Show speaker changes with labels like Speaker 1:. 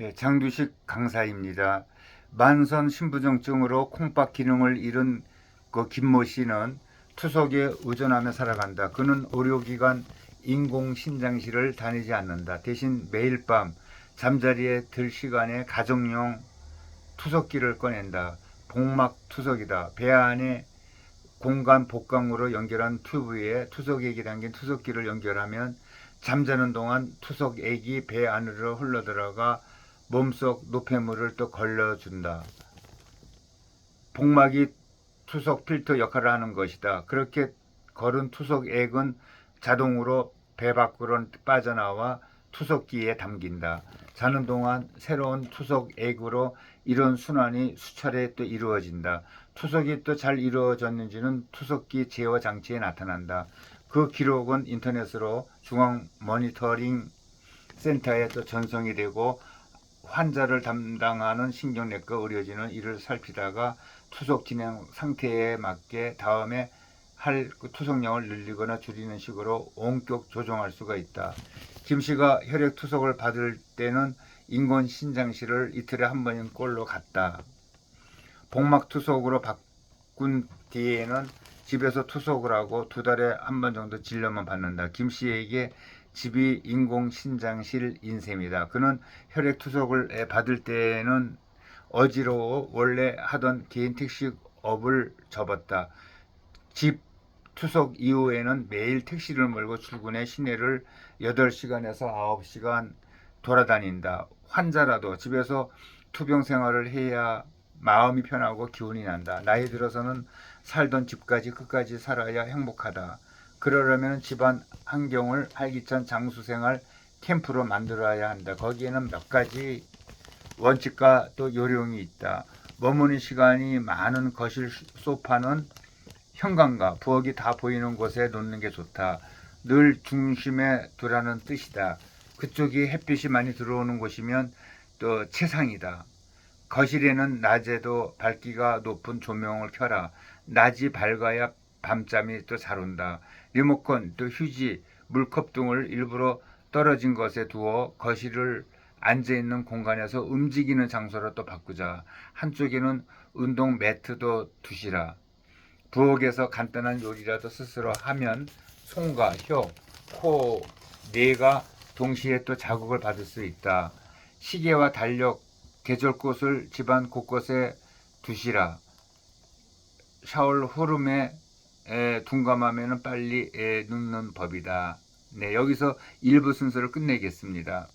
Speaker 1: 예, 장두식 강사입니다. 만선 신부정증으로 콩팥 기능을 잃은 그 김모 씨는 투석에 의존하며 살아간다. 그는 의료기관 인공신장실을 다니지 않는다. 대신 매일 밤 잠자리에 들 시간에 가정용 투석기를 꺼낸다. 복막 투석이다. 배 안에 공간 복강으로 연결한 튜브에 투석액이 담긴 투석기를 연결하면 잠자는 동안 투석액이 배 안으로 흘러들어가 몸속 노폐물을 또 걸러준다. 복막이 투석 필터 역할을 하는 것이다. 그렇게 걸은 투석액은 자동으로 배 밖으로 빠져나와 투석기에 담긴다. 자는 동안 새로운 투석액으로 이런 순환이 수차례 또 이루어진다. 투석이 또 잘 이루어졌는지는 투석기 제어 장치에 나타난다. 그 기록은 인터넷으로 중앙 모니터링 센터에 또 전송이 되고 환자를 담당하는 신경내과 의료진은 이를 살피다가 투석 진행 상태에 맞게 다음에 할그 투석량을 늘리거나 줄이는 식으로 원격 조정할 수가 있다. 김 씨가 혈액 투석을 받을 때는 인공 신장실을 이틀에 한 번인 꼴로 갔다. 복막 투석으로 바꾼 뒤에는 집에서 투석을 하고 두 달에 한 번 정도 진료만 받는다. 김 씨에게 집이 인공 신장실 인셈이다. 그는 혈액 투석을 받을 때는 어지러워 원래 하던 개인 택시 업을 접었다. 집 투석 이후에는 매일 택시를 몰고 출근해 시내를 8시간에서 9시간 돌아다닌다. 환자라도 집에서 투병 생활을 해야 마음이 편하고 기운이 난다. 나이 들어서는 살던 집까지 끝까지 살아야 행복하다. 그러려면 집안 환경을 활기찬 장수 생활 캠프로 만들어야 한다. 거기에는 몇 가지 원칙과 또 요령이 있다. 머무는 시간이 많은 거실 소파는 현관과 부엌이 다 보이는 곳에 놓는 게 좋다. 늘 중심에 두라는 뜻이다. 그쪽이 햇빛이 많이 들어오는 곳이면 또 최상이다. 거실에는 낮에도 밝기가 높은 조명을 켜라. 낮이 밝아야 밤잠이 또 잘 온다. 리모컨, 또 휴지, 물컵 등을 일부러 떨어진 것에 두어 거실을 앉아 있는 공간에서 움직이는 장소로 또 바꾸자. 한쪽에는 운동 매트도 두시라. 부엌에서 간단한 요리라도 스스로 하면 손과 혀, 코, 뇌가 동시에 또 자극을 받을 수 있다. 시계와 달력, 계절꽃을 집안 곳곳에 두시라. 샤워 흐름에 에, 둔감하면 빨리 에, 눕는 법이다. 네, 여기서 일부 순서를 끝내겠습니다.